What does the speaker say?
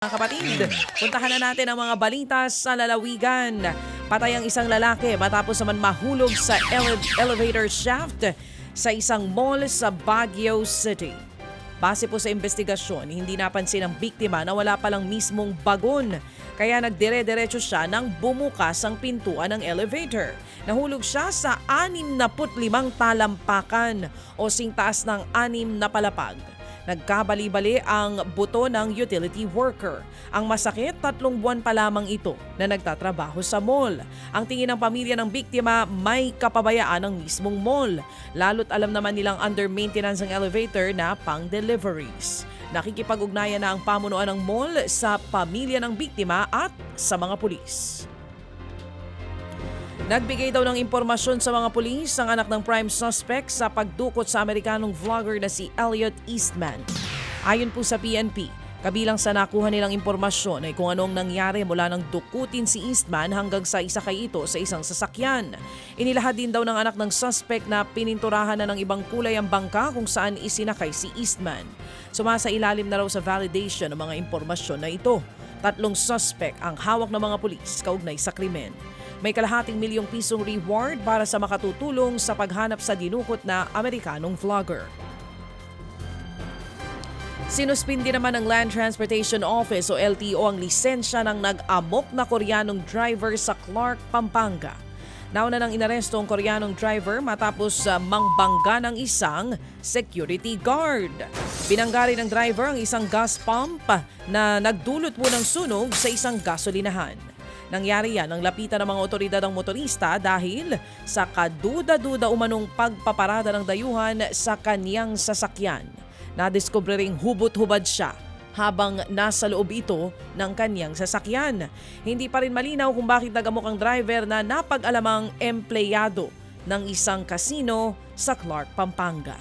Mga kapatid, puntahan na natin ang mga balita sa lalawigan. Patay ang isang lalaki matapos naman mahulog sa ele- elevator shaft sa isang mall sa Baguio City. Base po sa investigasyon, hindi napansin ng biktima na wala palang mismong bagon. Kaya nagdire-diretso siya nang bumukas ang pintuan ng elevator. Nahulog siya sa 65 talampakan o singtaas ng anim na palapag. Nagkabali-bali ang buto ng utility worker. Ang masakit, tatlong buwan pa lamang ito na nagtatrabaho sa mall. Ang tingin ng pamilya ng biktima, may kapabayaan ng mismong mall. Lalo't alam naman nilang under maintenance ang elevator na pang deliveries. Nakikipag-ugnayan na ang pamunuan ng mall sa pamilya ng biktima at sa mga pulis. Nagbigay daw ng impormasyon sa mga pulis ang anak ng prime suspect sa pagdukot sa Amerikanong vlogger na si Elliot Eastman. Ayon po sa PNP, kabilang sa nakuha nilang impormasyon ay kung anong nangyari mula nang dukutin si Eastman hanggang sa isakay ito sa isang sasakyan. Inilahad din daw ng anak ng suspect na pininturahan na ng ibang kulay ang bangka kung saan isinakay si Eastman. Sumasa ilalim na raw sa validation ng mga impormasyon na ito. Tatlong suspect ang hawak ng mga pulis kaugnay sa krimen. May kalahating milyong pisong reward para sa makatutulong sa paghanap sa dinukot na Amerikanong vlogger. Sinuspindi naman ng Land Transportation Office o LTO ang lisensya ng nag-amok na koreanong driver sa Clark, Pampanga. Nauna nang inaresto ang koreanong driver matapos uh, mangbangga ng isang security guard. Binanggari ng driver ang isang gas pump na nagdulot po ng sunog sa isang gasolinahan. Nangyari yan ang lapitan ng mga otoridad ng motorista dahil sa kaduda-duda umanong pagpaparada ng dayuhan sa kanyang sasakyan. Nadiskubre ring hubot-hubad siya habang nasa loob ito ng kanyang sasakyan. Hindi pa rin malinaw kung bakit nagamok ang driver na napag-alamang empleyado ng isang kasino sa Clark, Pampanga.